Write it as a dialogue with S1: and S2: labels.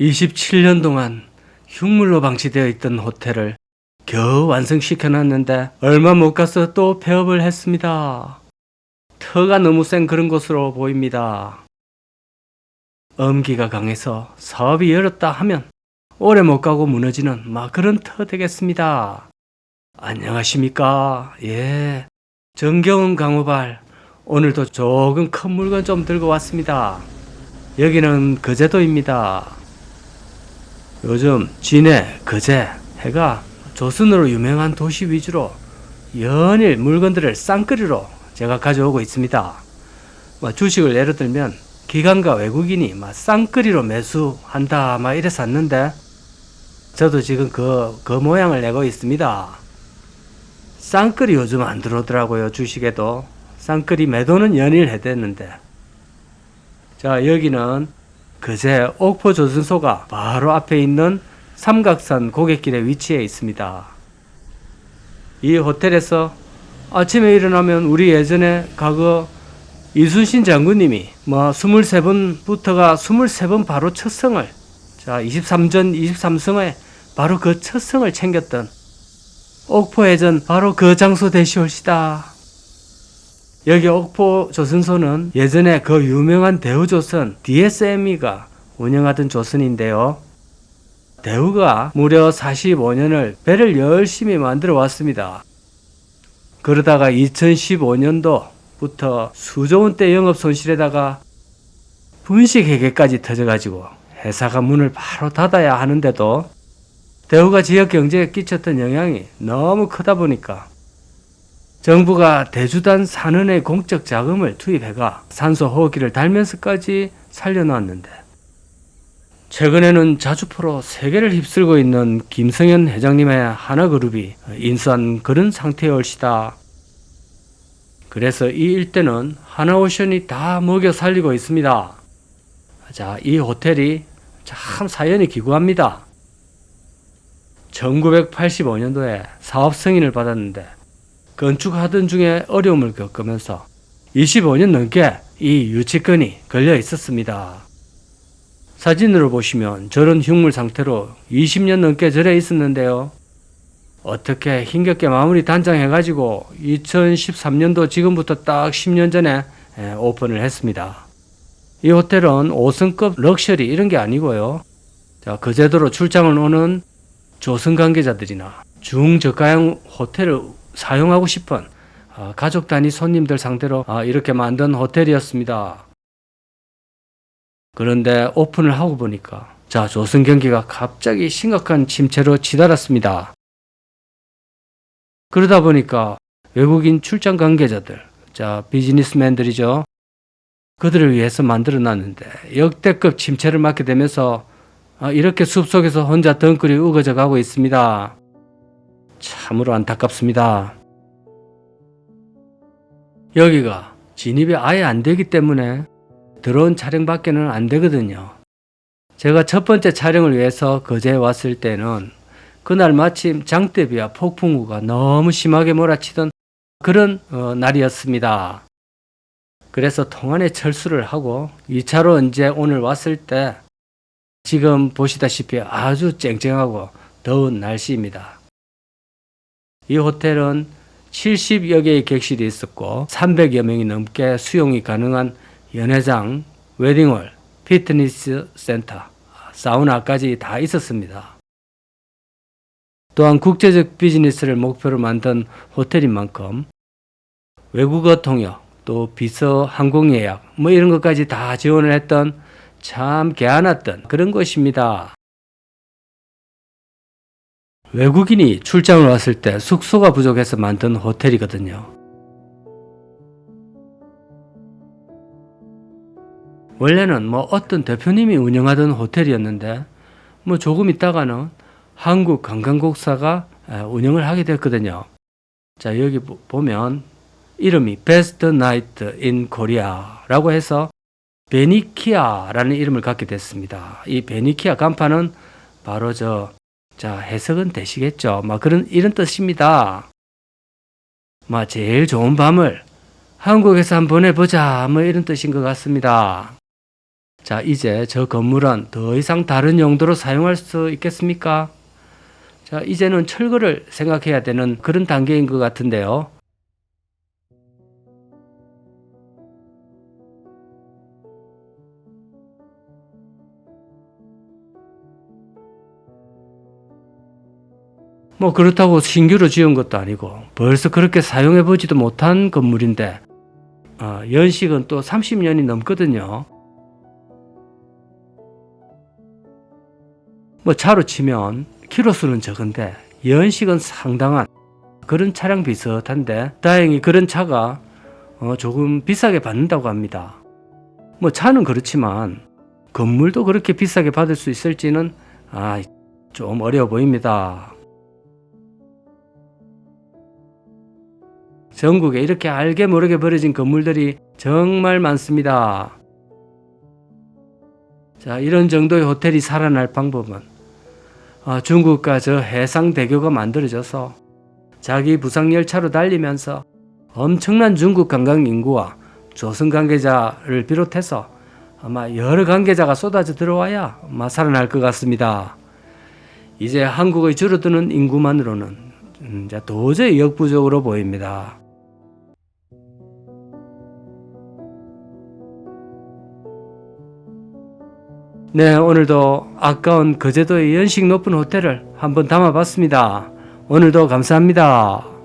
S1: 27년 동안 흉물로 방치되어 있던 호텔을 겨우 완성시켜 놨는데 얼마 못 가서 또 폐업을 했습니다. 터가 너무 센 그런 곳으로 보입니다. 엄기가 강해서 사업이 열었다 하면 오래 못 가고 무너지는 막 그런 터 되겠습니다. 안녕하십니까? 예. 정경은 강호발. 오늘도 조금 큰 물건 좀 들고 왔습니다. 여기는 거제도입니다. 요즘 진해, 거제, 해가 조선으로 유명한 도시 위주로 연일 물건들을 쌍끌이로 제가 가져오고 있습니다. 뭐 주식을 예를 들면 기관과 외국인이 막 쌍끌이로 매수한다 막 이래 샀는데 저도 지금 그, 그 모양을 내고 있습니다. 쌍끌이 요즘 안 들어오더라고요 주식에도 쌍끌이 매도는 연일 해댔는데 자 여기는 그제 옥포 조선소가 바로 앞에 있는 삼각산 고객길에 위치해 있습니다. 이 호텔에서 아침에 일어나면 우리 예전에 과거 이순신 장군님이 뭐 23번부터가 23번 바로 첫 성을 자 23전 23성에 바로 그 첫 성을 챙겼던 옥포해전 바로 그 장소 되시올시다. 여기 옥포 조선소는 예전에 그 유명한 대우조선 DSM이가 운영하던 조선인데요. 대우가 무려 45년을 배를 열심히 만들어 왔습니다. 그러다가 2015년도부터 수조 원대 영업 손실에다가 분식회계까지 터져가지고 회사가 문을 바로 닫아야 하는데도 대우가 지역 경제에 끼쳤던 영향이 너무 크다 보니까 정부가 대주단 산은의 공적 자금을 투입해가 산소 호흡기를 달면서까지 살려놨는데 최근에는 자주포로 세계를 휩쓸고 있는 김성현 회장님의 하나그룹이 인수한 그런 상태의 얼시다. 그래서 이 일대는 하나오션이 다 먹여 살리고 있습니다. 자, 이 호텔이 참 사연이 기구합니다. 1985년도에 사업 승인을 받았는데 건축하던 중에 어려움을 겪으면서 25년 넘게 이 유치권이 걸려 있었습니다. 사진으로 보시면 저런 흉물 상태로 20년 넘게 절에 있었는데요. 어떻게 힘겹게 마무리 단장해가지고 2013년도 지금부터 딱 10년 전에 예, 오픈을 했습니다. 이 호텔은 5성급 럭셔리 이런 게 아니고요. 자, 그 제도로 출장을 오는 조선 관계자들이나 중저가형 호텔을 사용하고 싶은 아, 가족 단위 손님들 상대로 아, 이렇게 만든 호텔이었습니다. 그런데 오픈을 하고 보니까 자 조선 경기가 갑자기 심각한 침체로 치달았습니다. 그러다 보니까 외국인 출장 관계자들, 자 비즈니스맨들이죠. 그들을 위해서 만들어 놨는데 역대급 침체를 맞게 되면서 아, 이렇게 숲속에서 혼자 덩굴이 우거져 가고 있습니다. 참으로 안타깝습니다. 여기가 진입이 아예 안 되기 때문에 들어온 촬영밖에는 안 되거든요. 제가 첫 번째 촬영을 위해서 거제에 왔을 때는 그날 마침 장대비와 폭풍우가 너무 심하게 몰아치던 그런 어, 날이었습니다. 그래서 통안에 철수를 하고 2차로 이제 오늘 왔을 때 지금 보시다시피 아주 쨍쨍하고 더운 날씨입니다. 이 호텔은 70여 개의 객실이 있었고 300여 명이 넘게 수용이 가능한 연회장, 웨딩홀, 피트니스 센터, 사우나까지 다 있었습니다. 또한 국제적 비즈니스를 목표로 만든 호텔인 만큼 외국어 통역, 또 비서 항공 예약, 뭐 이런 것까지 다 지원을 했던 참 개안았던 그런 곳입니다. 외국인이 출장을 왔을 때 숙소가 부족해서 만든 호텔이거든요. 원래는 뭐 어떤 대표님이 운영하던 호텔이었는데 뭐 조금 있다가는 한국 관광국사가 운영을 하게 됐거든요. 자 여기 보- 보면 이름이 Best Night in Korea라고 해서 베니키아라는 이름을 갖게 됐습니다. 이 베니키아 간판은 바로 저, 자, 해석은 되시겠죠? 막 그런, 이런 뜻입니다. 막 제일 좋은 밤을 한국에서 한번 보내보자. 뭐 이런 뜻인 것 같습니다. 자, 이제 저 건물은 더 이상 다른 용도로 사용할 수 있겠습니까? 자, 이제는 철거를 생각해야 되는 그런 단계인 것 같은데요. 뭐 그렇다고 신규로 지은 것도 아니고 벌써 그렇게 사용해 보지도 못한 건물인데 어, 연식은 또 30년이 넘거든요. 뭐 차로 치면 키로수는 적은데 연식은 상당한 그런 차량 비슷한데 다행히 그런 차가 어, 조금 비싸게 받는다고 합니다. 뭐 차는 그렇지만 건물도 그렇게 비싸게 받을 수 있을지는 아, 좀 어려워 보입니다. 전국에 이렇게 알게 모르게 버려진 건물들이 정말 많습니다. 자, 이런 정도의 호텔이 살아날 방법은 아, 중국과 저 해상대교가 만들어져서 자기 부상열차로 달리면서 엄청난 중국 관광 인구와 조선 관계자를 비롯해서 아마 여러 관계자가 쏟아져 들어와야 아마 살아날 것 같습니다. 이제 한국의 줄어드는 인구만으로는 음, 도저히 역부족으로 보입니다. 네, 오늘도 아까운 거제도의 연식 높은 호텔을 한번 담아봤습니다. 오늘도 감사합니다.